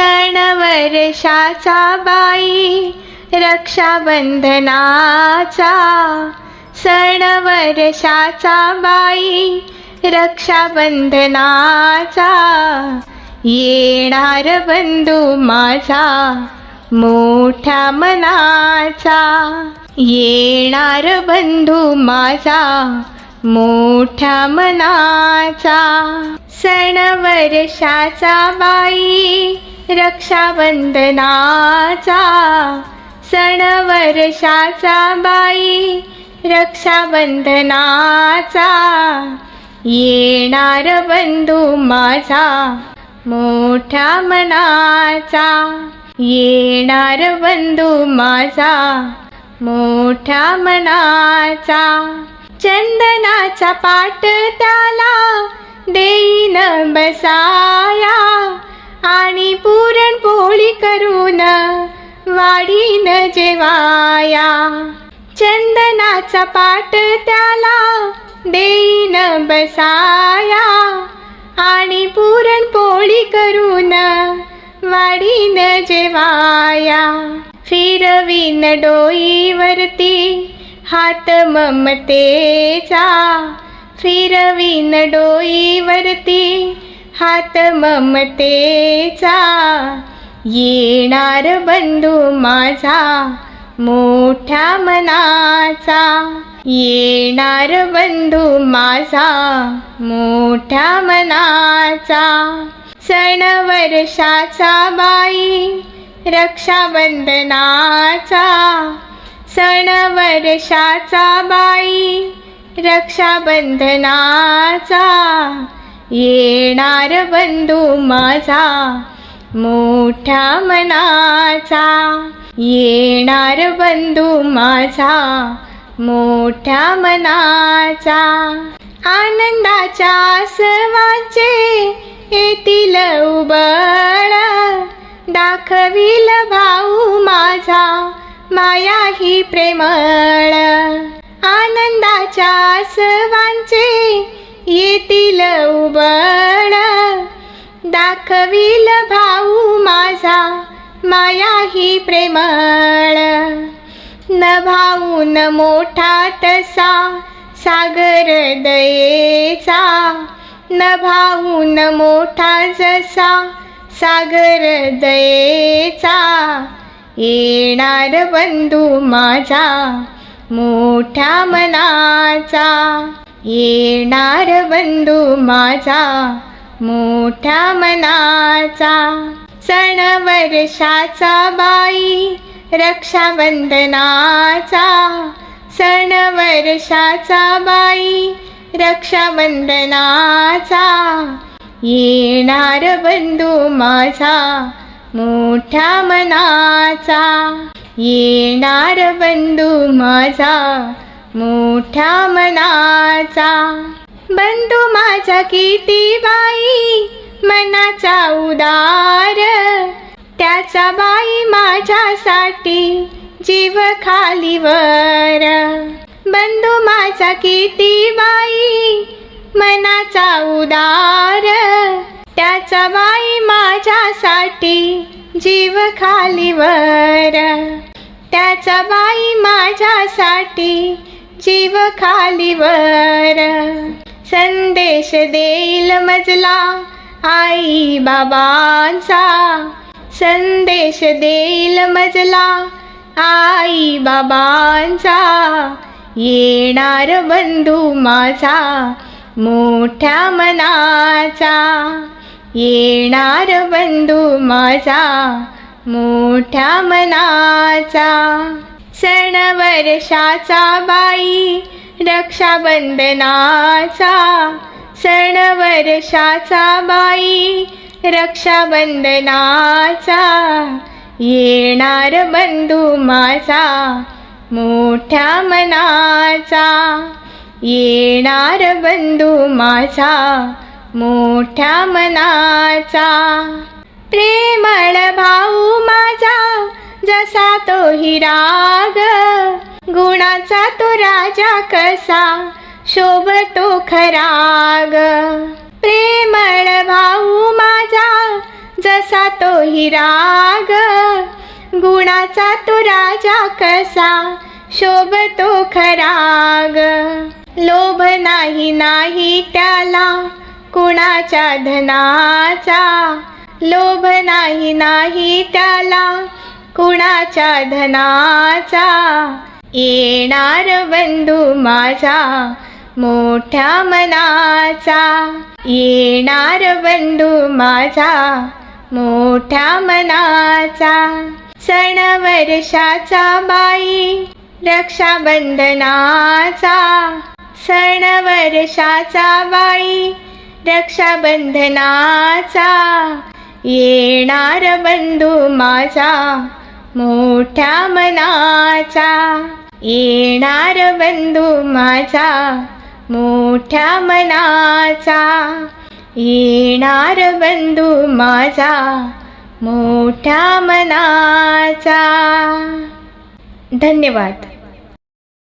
सण वर्षाचा बाई रक्षाबंधनाचा. सण वर्षाचा बाई रक्षाबंधनाचा. येणार बंधू माझा मोठ्या मनाचा. येणार बंधू माझा मोठ्या मनाचा. सण वर्षाचा बाई रक्षाबंधनाचा सण वर्षाचा बाई रक्षाबंधनाचा येणार बंधू माझा मोठ्या मनाचा येणार बंधू माझा मोठ्या मनाचा चंदनाचा पाट त्याला देईन बसाया. आणि पुरणपोळी करून वाढीन जेवाया. चंदनाचा पाट त्याला देईन बसाया. आणि पुरणपोळी करून वाढीन जेवाया. फिरवीन डोईवरती हात ममतेचा. फिरवीन डोईवरती हात ममतेचा. येणार बंधू माझा मोठ्या मनाचा. येणार बंधू माझा मोठ्या मनाचा. सण वर्षाचा बाई रक्षाबंधनाचा. सण वर्षाचा बाई रक्षाबंधनाचा. येणार बंधू माझा मोठ्या मनाचा. येणार बंधू माझा मोठ्या मनाचा. आनंदाच्या आसवाचे येतील उबळ. दाखविल भाऊ माझा माया ही प्रेमळ. आनंदाच्या आसवांचे येतील उबळ दाखविल भाऊ माझा माया ही प्रेमळ. न भाऊ न मोठा तसा सागर दयेचा. न भाऊ न मोठा जसा सागर दयेचा. येणार बंधू माझा मोठ्या मनाचा. येणार बंधू माझा मोठ्या मनाचा. सण वर्षाचा बाई रक्षाबंधनाचा. सण वर्षाचा बाई रक्षाबंधनाचा. येणार बंधू माझा मोठ्या मनाचा. येणार बंधू माझा मोठ्या मनाचा. बंधू माझा किती बाई मनाचा उदार. त्याचा बाई माझ्यासाठी जीव खालीवर बंधू माझा किती बाई मनाचा उदार. त्याचा बाई माझ्यासाठी जीव खालीवर त्याचा बाई माझ्यासाठी जीव खालीवर. संदेश देईल मजला आई बाबांचा. संदेश देईल मजला आई बाबांचा. येणार बंधू माझा मोठ्या मनाचा. येणार बंधू माझा मोठ्या मनाचा. सण वर्षाचा बाई रक्षाबंधनाचा. सण वर्षाचा बाई रक्षाबंधनाचा. येणार बंधू माझा मोठ्या मनाचा. येणार बंधू माझा मोठ्या मनाचा. प्रेमळ तो हिराग गुणाचा तो राजा कसा शोभतो खराग प्रेमळ भाऊ माझा जसा तो ही राग. गुणाचा तो राजा कसा शोभतो खराग लोभ नाही नाही त्याला कुणाच्या धनाचा. लोभ नाही नाही त्याला कुणाच्या धनाचा? येणार बंधू माझा मोठ्या मनाचा. येणार बंधू माझा मोठ्या मनाचा. सण वर्षाचा बाई रक्षाबंधनाचा. सण वर्षाचा बाई रक्षाबंधनाचा. येणार बंधू माझा मोठ्या मनाचा येणार बंधू माझा. मोठ्या मनाचा येणार बंधू माझा. मोठ्या मनाचा. धन्यवाद.